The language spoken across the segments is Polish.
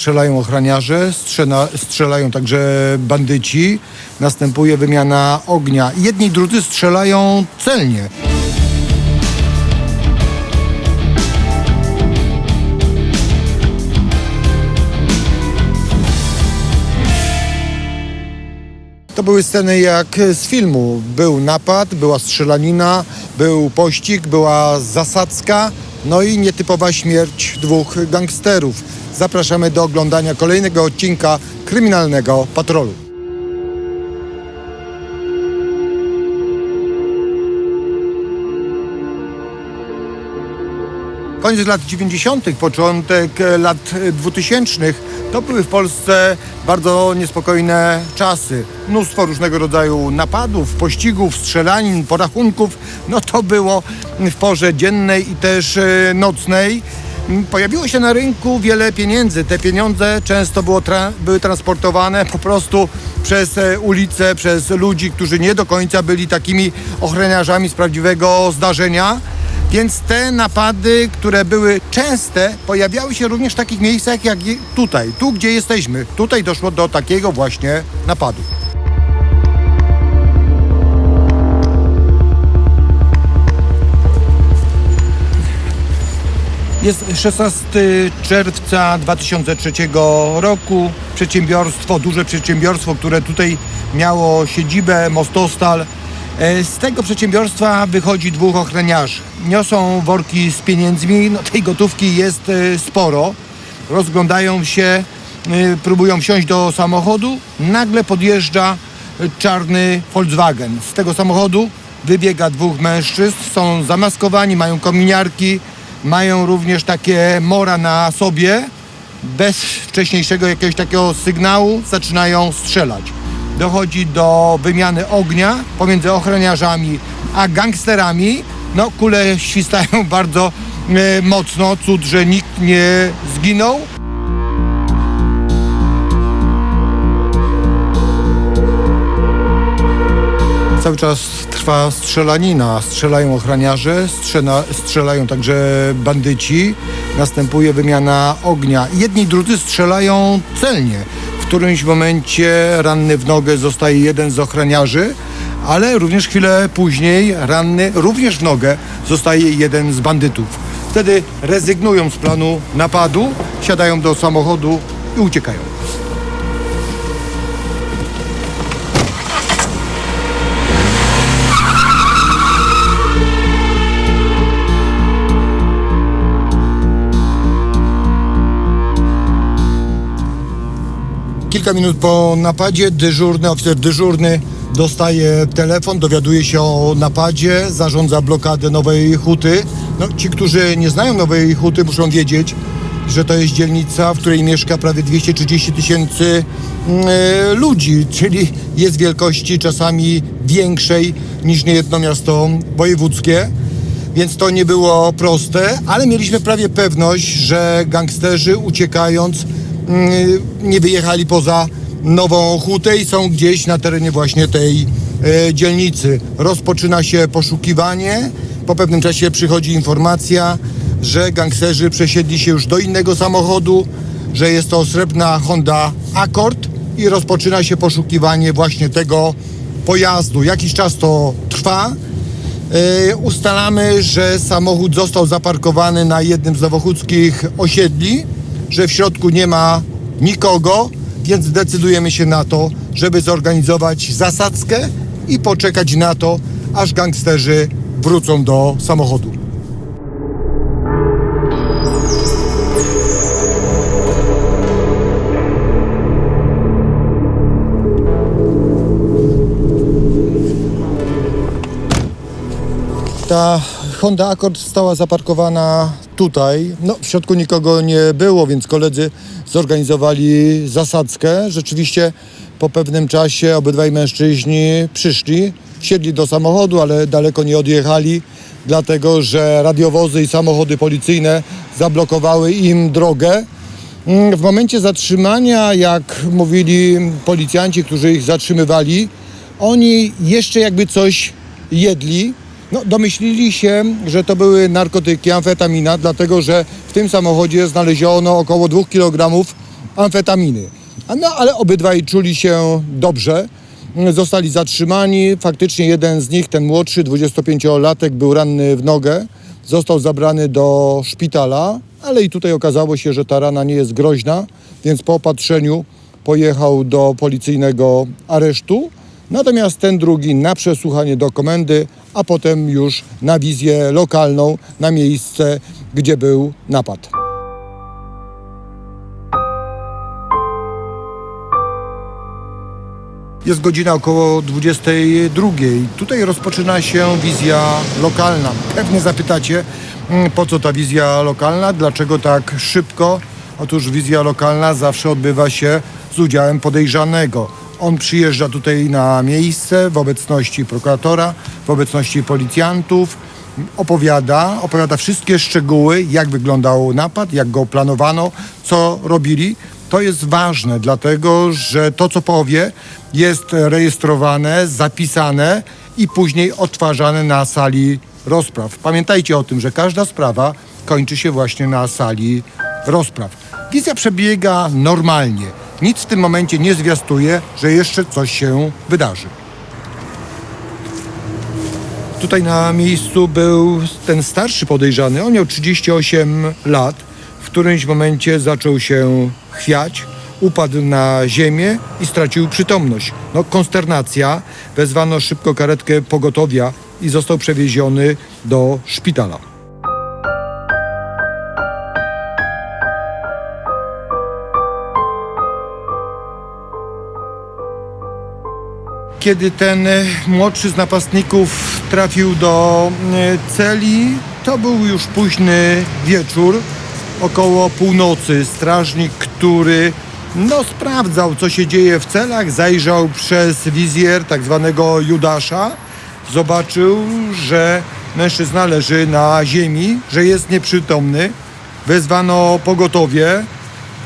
Strzelają ochraniarze, strzela, strzelają także bandyci, następuje wymiana ognia. Jedni drudzy strzelają celnie. To były sceny jak z filmu. Był napad, była strzelanina, był pościg, była zasadzka, no i nietypowa śmierć dwóch gangsterów. Zapraszamy do oglądania kolejnego odcinka Kryminalnego Patrolu. Koniec lat 90., początek e, lat 2000 to były w Polsce bardzo niespokojne czasy. Mnóstwo różnego rodzaju napadów, pościgów, strzelanin, porachunków. No to było w porze dziennej i też e, nocnej. Pojawiło się na rynku wiele pieniędzy. Te pieniądze często było tra- były transportowane po prostu przez e, ulice, przez ludzi, którzy nie do końca byli takimi ochroniarzami z prawdziwego zdarzenia. Więc te napady, które były częste, pojawiały się również w takich miejscach jak tutaj, tu gdzie jesteśmy. Tutaj doszło do takiego właśnie napadu. Jest 16 czerwca 2003 roku. Przedsiębiorstwo, duże przedsiębiorstwo, które tutaj miało siedzibę, Mostostal. E, Z tego przedsiębiorstwa wychodzi dwóch ochroniarzy. Niosą worki z pieniędzmi, no tej gotówki jest e, sporo. Rozglądają się, e, próbują wsiąść do samochodu. Nagle podjeżdża czarny Volkswagen. Z tego samochodu wybiega dwóch mężczyzn, są zamaskowani, mają kominiarki, mają również takie mora na sobie. Bez wcześniejszego jakiegoś takiego sygnału zaczynają strzelać. Dochodzi do wymiany ognia pomiędzy ochroniarzami a gangsterami. No, kule świstają bardzo e, mocno. Cud, że nikt nie zginął. Cały czas trwa strzelanina. Strzelają ochraniarze, strzela, strzelają także bandyci. Następuje wymiana ognia. Jedni drudzy strzelają celnie. W którymś momencie ranny w nogę zostaje jeden z ochraniarzy, ale również chwilę później ranny również w nogę zostaje jeden z bandytów. Wtedy rezygnują z planu napadu, siadają do samochodu i uciekają. Kilka minut po napadzie dyżurny, oficer dyżurny dostaje telefon, dowiaduje się o napadzie, zarządza blokadę Nowej Huty. No, ci, którzy nie znają Nowej Huty muszą wiedzieć, że to jest dzielnica, w której mieszka prawie 230 tysięcy mm, e, ludzi, czyli jest wielkości czasami większej niż niejedno miasto wojewódzkie. Więc to nie było proste, ale mieliśmy prawie pewność, że gangsterzy uciekając nie wyjechali poza Nową Hutę i są gdzieś na terenie właśnie tej e, dzielnicy. Rozpoczyna się poszukiwanie. Po pewnym czasie przychodzi informacja, że gangsterzy przesiedli się już do innego samochodu, że jest to srebrna Honda Accord i rozpoczyna się poszukiwanie właśnie tego pojazdu. Jakiś czas to trwa. E, ustalamy, że samochód został zaparkowany na jednym z nowochódzkich osiedli, że w środku nie ma nikogo, więc decydujemy się na to, żeby zorganizować zasadzkę i poczekać na to, aż gangsterzy wrócą do samochodu. Ta Honda Accord stała zaparkowana tutaj. No, w środku nikogo nie było, więc koledzy zorganizowali zasadzkę. Rzeczywiście po pewnym czasie obydwaj mężczyźni przyszli, wsiedli do samochodu, ale daleko nie odjechali, dlatego że radiowozy i samochody policyjne zablokowały im drogę. Mm, W momencie zatrzymania, jak mówili policjanci, którzy ich zatrzymywali, oni jeszcze jakby coś jedli. No, domyślili się, że to były narkotyki, amfetamina, dlatego że w tym samochodzie znaleziono około 2 kg amfetaminy. No ale obydwaj czuli się dobrze. Zostali zatrzymani. Faktycznie jeden z nich, ten młodszy, 25-latek, był ranny w nogę. Został zabrany do szpitala, ale i tutaj okazało się, że ta rana nie jest groźna, więc po opatrzeniu pojechał do policyjnego aresztu. Natomiast ten drugi na przesłuchanie do komendy, a potem już na wizję lokalną, na miejsce, gdzie był napad. Jest godzina około 22. Tutaj rozpoczyna się wizja lokalna. Pewnie zapytacie, mm, po co ta wizja lokalna, dlaczego tak szybko? Otóż wizja lokalna zawsze odbywa się z udziałem podejrzanego. On przyjeżdża tutaj na miejsce w obecności prokuratora, w obecności policjantów, opowiada, opowiada wszystkie szczegóły, jak wyglądał napad, jak go planowano, co robili. To jest ważne, dlatego że to, co powie, jest rejestrowane, zapisane i później odtwarzane na sali rozpraw. Pamiętajcie o tym, że każda sprawa kończy się właśnie na sali rozpraw. Wizja przebiega normalnie. Nic w tym momencie nie zwiastuje, że jeszcze coś się wydarzy. Tutaj na miejscu był ten starszy podejrzany. On miał 38 lat. W którymś momencie zaczął się chwiać, upadł na ziemię i stracił przytomność. No, konsternacja. Wezwano szybko karetkę pogotowia i został przewieziony do szpitala. Kiedy ten e, młodszy z napastników trafił do e, celi, to był już późny wieczór, około północy. Strażnik, który no, sprawdzał, co się dzieje w celach, zajrzał przez wizjer tak zwanego Judasza, zobaczył, że mężczyzna leży na ziemi, że jest nieprzytomny. Wezwano pogotowie.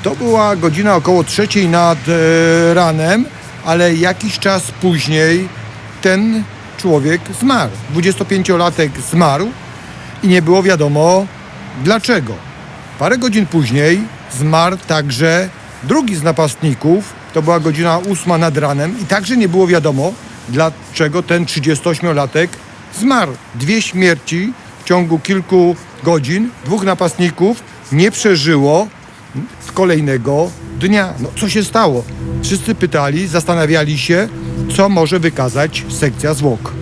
To była godzina około trzeciej nad e, ranem, ale jakiś czas później ten człowiek zmarł. 25-latek zmarł i nie było wiadomo dlaczego. Parę godzin później zmarł także drugi z napastników. To była godzina ósma nad ranem i także nie było wiadomo dlaczego ten 38-latek zmarł. Dwie śmierci w ciągu kilku godzin. Dwóch napastników nie przeżyło kolejnego dnia. No, co się stało? Wszyscy pytali, zastanawiali się, co może wykazać sekcja zwłok.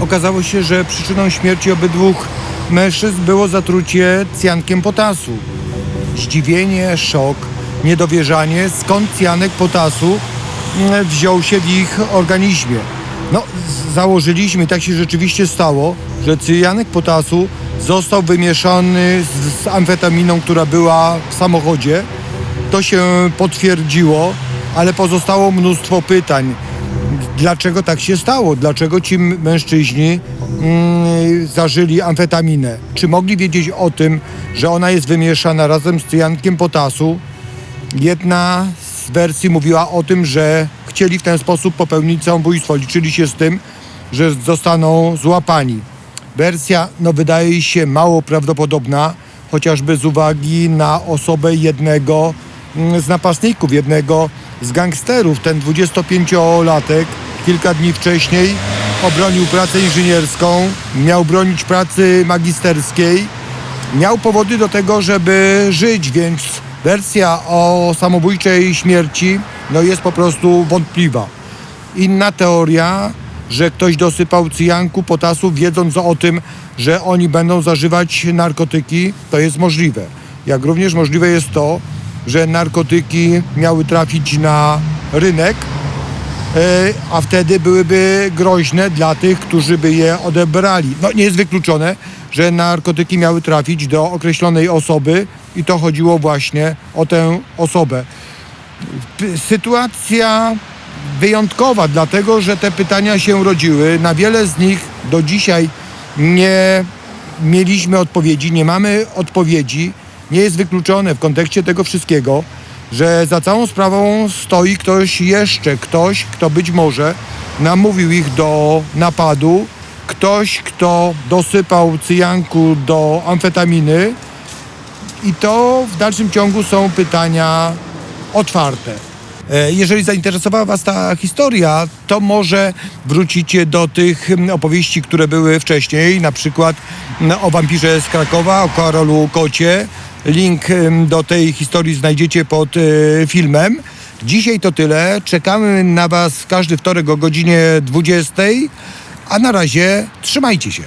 Okazało się, że przyczyną śmierci obydwu mężczyzn było zatrucie cjankiem potasu. Zdziwienie, szok, niedowierzanie, skąd cjanek potasu wziął się w ich organizmie. No, założyliśmy, tak się rzeczywiście stało, że cyjanek potasu został wymieszany z, z amfetaminą, która była w samochodzie. To się potwierdziło, ale pozostało mnóstwo pytań. Dlaczego tak się stało? Dlaczego ci mężczyźni mm, zażyli amfetaminę? Czy mogli wiedzieć o tym, że ona jest wymieszana razem z cyjankiem potasu? Jedna z wersji mówiła o tym, że chcieli w ten sposób popełnić samobójstwo. Liczyli się z tym, że zostaną złapani. Wersja no, wydaje się mało prawdopodobna, chociażby z uwagi na osobę jednego mm, z napastników, jednego z gangsterów. Ten 25-latek kilka dni wcześniej obronił pracę inżynierską, miał bronić pracy magisterskiej miał powody do tego, żeby żyć, więc wersja o samobójczej śmierci no jest po prostu wątpliwa. Inna teoria, że ktoś dosypał cyjanku, potasu, wiedząc o tym, że oni będą zażywać narkotyki, to jest możliwe. Jak również możliwe jest to, że narkotyki miały trafić na rynek, E, a wtedy byłyby groźne dla tych, którzy by je odebrali. No nie jest wykluczone, że narkotyki miały trafić do określonej osoby i to chodziło właśnie o tę osobę. Sytuacja wyjątkowa, dlatego że te pytania się rodziły. Na wiele z nich do dzisiaj nie mieliśmy odpowiedzi, nie mamy odpowiedzi. Nie jest wykluczone w kontekście tego wszystkiego, że za całą sprawą stoi ktoś jeszcze, ktoś, kto być może namówił ich do napadu, ktoś, kto dosypał cyjanku do amfetaminy i to w dalszym ciągu są pytania otwarte. E, Jeżeli zainteresowała Was ta historia, to może wrócicie do tych mm, opowieści, które były wcześniej, na przykład mm, o wampirze z Krakowa, o Karolu Kocie. Link mm, do tej historii znajdziecie pod e, filmem. Dzisiaj to tyle. Czekamy na Was każdy wtorek o godzinie 20. A na razie trzymajcie się.